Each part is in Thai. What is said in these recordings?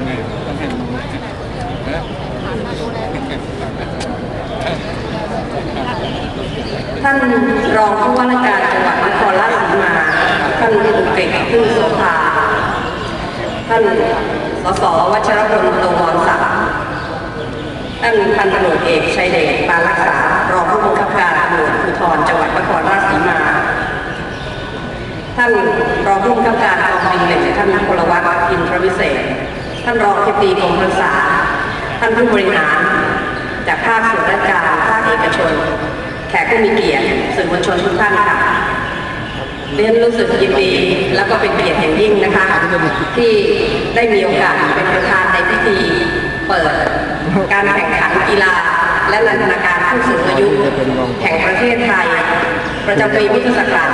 ยังไงต้องให้มันนะท่านรองผู้ว่าราชการจังหวัดนครราชสีมา ท่านอุกฤษพึ่งโสภาท่านสสวัชรพลโตมรศักดิ์ท่านพันตำรวจเอกชัยเดชปานรักษารองผู้บังคับการตำรวจภูธรจังหวัดนครราชสีมา ท่านรองผู้บังคับการกองบินหนึ่งท่านพลวัตอินทรวิเศษ ท่านรองทิบดีกรมพระษา ท่านผู้บริหาร จากภาคส่วนราชการภาคเอกชน แขกผู้มีเกียรติสื่อมวลชนทุกท่านค่ะเรียนรู้สึกยินดีแล้วก็เป็นเกียรติอย่างยิ่งนะคะ ที่ได้มีโอกาสเป็นประธานในพิธีเปิดการแข่งขันกีฬา และนันทนาการผู้สูงอายุแห่งประเทศไทย ประจำปีพุทธศักราช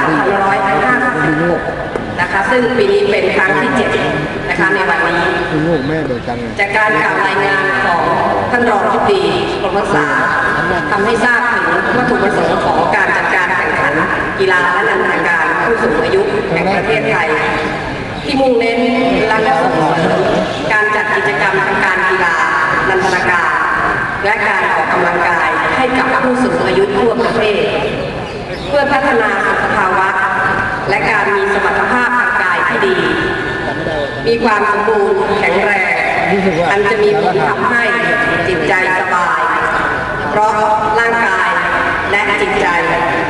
2556นะคะ ซึ่งปีนี้เป็นครั้งที่ 7 นะคะในวันนี้คือลูกแม่เดียวกันไงจากการกล่าวรายงานของท่านรองทิบดีกรมรักษาทำให้ทราบถึงวัตถุประสงค์ของการจัดการแข่งขันกีฬาและนันทนาการผู้สูงอายุแห่งประเทศไทยที่มุ่งเน้นและก็ส่งเสริมการจัดกิจกรรมทางการกีฬานันทนาการ และการออกกำลังกายให้กับผู้สูงอายุทั่วประเทศ เพื่อพัฒนาสุขภาวะ และการมีสมรรถภาพทางกายที่ดี มีความสมบูรณ์แข็งแรง อันจะมีผลทำให้จิตใจสบาย เพราะร่างกายและจิตใจ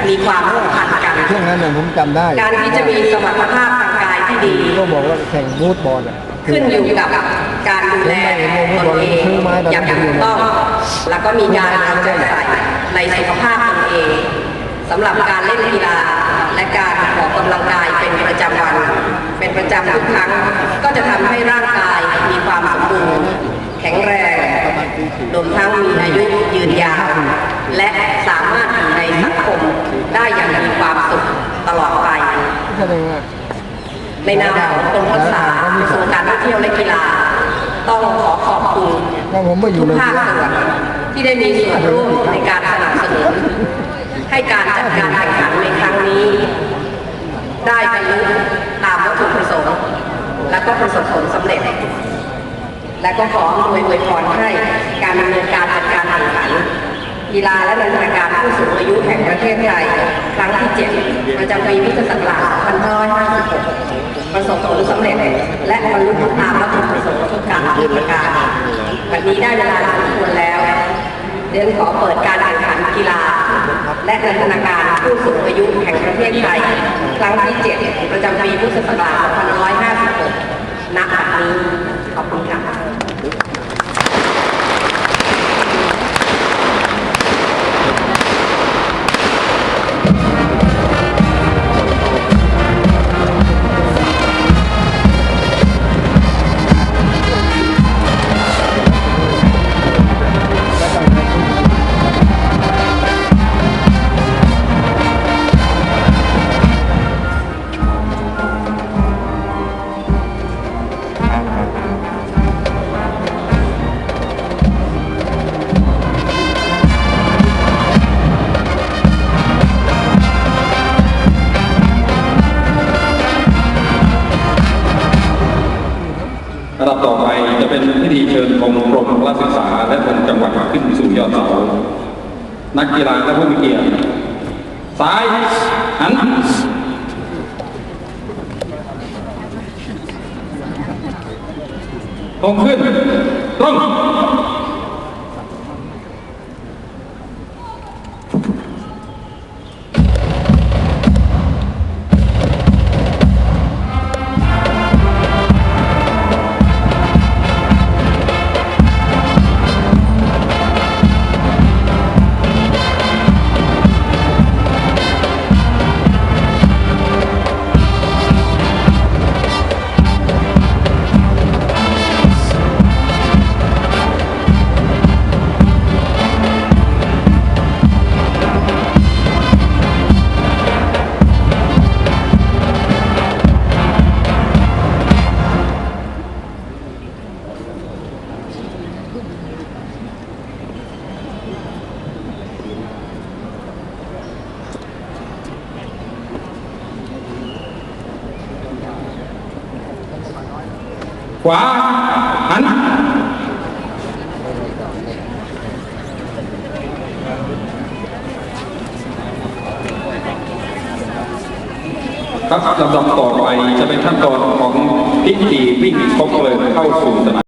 มีความสัมพันธ์กันช่วงนั้นเนี่ยผมจำได้การที่จะมีสมรรถภาพทางกายที่ดีก็บอกว่าแข่งบูทบอลอะขึ้นอยู่กับการดูแลตนเองอย่างถูกต้องแล้วก็มีการเอาใจใส่ในสุขภาพตนเองสำหรับการเล่นกีฬา และการออกกำลังกายเป็นประจำวัน เป็นประจำทุกครั้ง ก็จะทำให้ร่างกายมีความสมบูรณ์แข็งแรงรวมทั้งมีอายุยืนยาว และสามารถอยู่ในสังคมได้อย่างมีความสุขตลอดไป ในนามของกรมรักษากระทรวงการท่องเที่ยวและกีฬา ต้องขอขอบคุณทุกภาคส่วนที่ได้มีส่วนร่วมในการสนับสนุนให้การจัดการแข่งขัน ได้บรรลุตามวัตถุประสงค์ และก็ประสบผลสำเร็จ และก็ขออวยอวยพรให้การดำเนินการจัดการแข่งขันกีฬาและนันทนาการผู้สูงอายุแห่งประเทศไทย ครั้งที่ 7 ประจำปีพุทธศักราช2556 ประสบผลสำเร็จ และบรรลุตามวัตถุประสงค์ทุกการทุกประการวันนี้ได้เวลาสมควรแล้วเรียนขอเปิดการแข่งขันกีฬา และนันทนาการผู้สูงอายุแห่งประเทศไทย ครั้งที่ 7 ประจำปีพุทธศักราช มกรมพละศึกษา และธงจังหวัดขึ้นสู่ยอดเสา นักกีฬาและผู้มีเกียรติซ้ายหันตรงขึ้นตรง ขวาหันครับลำดับต่อไปจะเป็นขั้นตอนของพิธีวิ่งครบเลยเข้าสู่สนาม